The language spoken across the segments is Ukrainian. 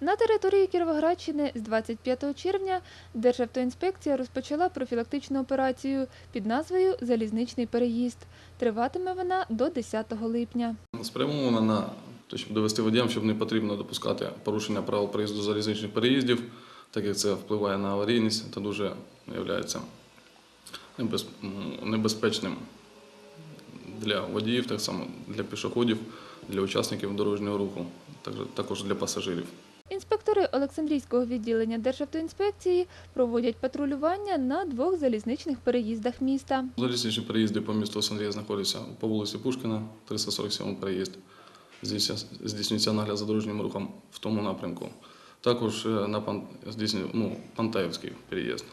На території Кіровоградщини з 25 червня Державтоінспекція розпочала профілактичну операцію під назвою Залізничний переїзд. Триватиме вона до 10 липня. Спрямована на те, щоб довести водіям, щоб не потрібно допускати порушення правил проїзду залізничних переїздів, так як це впливає на аварійність та дуже є небезпечним для водіїв, так само для пішоходів, для учасників дорожнього руху, також- для пасажирів. Інспектори Олександрійського відділення Державтоінспекції проводять патрулювання на двох залізничних переїздах міста. Залізничні переїзди по місту Олександрія знаходяться по вулиці Пушкіна, 347 переїзд. Здійснюється- нагляд за дорожнім рухом в тому напрямку. Також е, на ну, Пантаївський переїзд,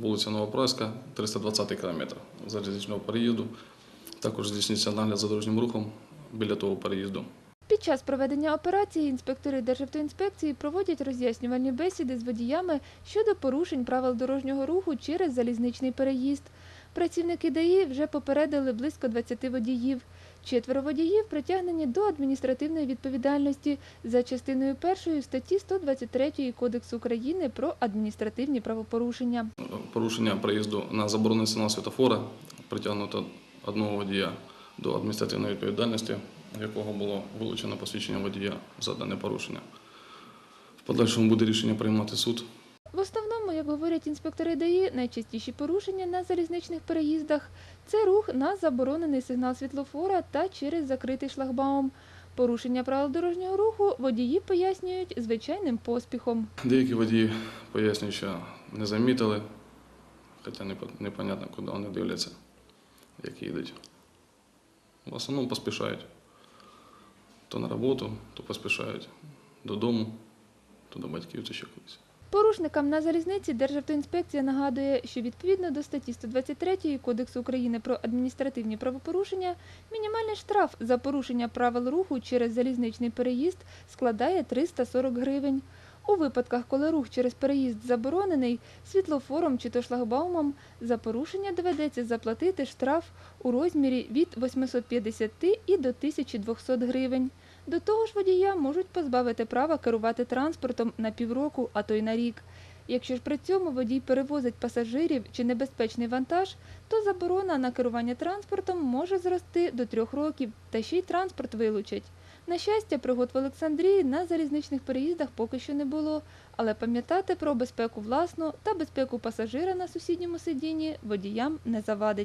вулиця Новопраська, 320 кілометр залізничного переїзду. Також здійснюється нагляд за дорожнім рухом біля того переїзду. Під час проведення операції інспектори Державтоінспекції проводять роз'яснювальні бесіди з водіями щодо порушень правил дорожнього руху через залізничний переїзд. Працівники ДАІ вже попередили близько 20 водіїв. Четверо водіїв притягнені до адміністративної відповідальності за частиною першої статті 123 Кодексу України про адміністративні правопорушення. Порушення проїзду на заборонений сигнал світофора притягнуто одного водія до адміністративної відповідальності, в якого було вилучено посвідчення водія за дане порушення. В подальшому буде рішення приймати суд. В основному, як говорять інспектори ДАІ, найчастіші порушення на залізничних переїздах це рух на заборонений сигнал світлофора та через закритий шлагбаум. Порушення правил дорожнього руху водії пояснюють звичайним поспіхом. Деякі водії пояснюють, що не замітили, хоча непонятно, куди вони дивляться, як їдуть. В основному поспішають. То на роботу, то поспішають додому, то до батьків, чи ще кудись. Порушникам на залізниці Державтоінспекція нагадує, що відповідно до статті 123 Кодексу України про адміністративні правопорушення, мінімальний штраф за порушення правил руху через залізничний переїзд складає 340 гривень. У випадках, коли рух через переїзд заборонений, світлофором чи то шлагбаумом, за порушення доведеться заплатити штраф у розмірі від 850 і до 1200 гривень. До того ж, водія можуть позбавити права керувати транспортом на півроку, а то й на рік. Якщо ж при цьому водій перевозить пасажирів чи небезпечний вантаж, то заборона на керування транспортом може зрости до трьох років, та ще й транспорт вилучать. На щастя, пригод в Олександрії на залізничних переїздах поки що не було, але пам'ятати про безпеку власну та безпеку пасажира на сусідньому сидінні водіям не завадить.